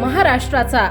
महाराष्ट्राचा.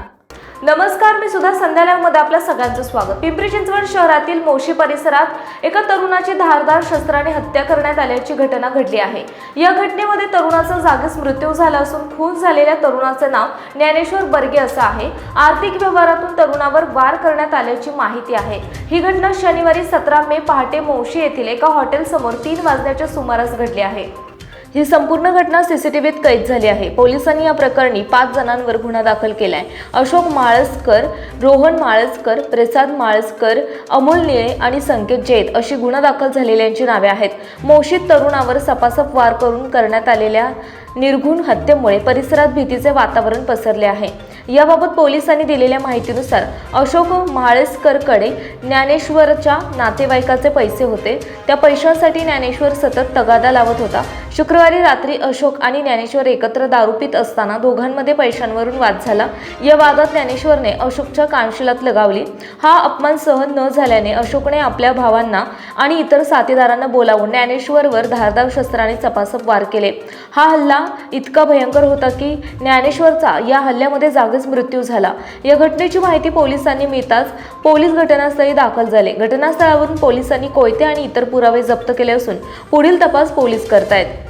नमस्कार मी सुद्धा संध्यालयामध्ये आपल्या सगळ्यांचं स्वागत. पिंपरी चिंचवड शहरातील मोशी परिसरात एका तरुणाची धारदार शस्त्राने हत्या करण्यात आल्याची घटना घडली आहे. या घटनेमध्ये तरुणाचा जागीच मृत्यू झाला असून खून झालेल्या तरुणाचं नाव ज्ञानेश्वर बर्गे असं आहे. आर्थिक व्यवहारातून तरुणावर वार करण्यात आल्याची माहिती आहे. ही घटना शनिवारी सतरा मे पहाटे मोशी येथील एका हॉटेलसमोर तीन वाजण्याच्या सुमारास घडली आहे. ही संपूर्ण घटना सीसीटीव्हीत कैद झाली आहे. पोलिसांनी या प्रकरणी पाच जणांवर गुन्हा दाखल केलाय. अशोक माळसकर रोहन माळसकर प्रसाद माळसकर अमोल निळे आणि संकेत जैत अशी गुन्हा दाखल झालेल्यांची नावे आहेत. मोशीत तरुणावर सपासप वार करून करण्यात आलेल्या निर्घुण हत्येमुळे परिसरात भीतीचे वातावरण पसरले आहे. याबाबत पोलिसांनी दिलेल्या माहितीनुसार अशोक म्हाळेसकरकडे ज्ञानेश्वरच्या नातेवाईकाचे पैसे होते. त्या पैशांसाठी ज्ञानेश्वर सतत तगादा लावत होता. शुक्रवारी रात्री अशोक आणि ज्ञानेश्वर एकत्र दारू पित असताना दोघांमध्ये पैशांवरून वाद झाला. या वादात ज्ञानेश्वरने अशोकच्या कानशिलात लगावली. हा अपमान सहन न झाल्याने अशोकने आपल्या भावांना आणि इतर साथीदारांना बोलावून ज्ञानेश्वरवर धारदार शस्त्राने चपासप वार केले. हा हल्ला इतका भयंकर होता की ज्ञानेश्वरचा या हल्ल्यामध्ये जागीच मृत्यू झाला. या घटनेची माहिती पोलिसांनी मिळताच पोलीस घटनास्थळी दाखल झाले. घटनास्थळावरून पोलिसांनी कोयते आणि इतर पुरावे जप्त केले असून पुढील तपास पोलीस करतायत.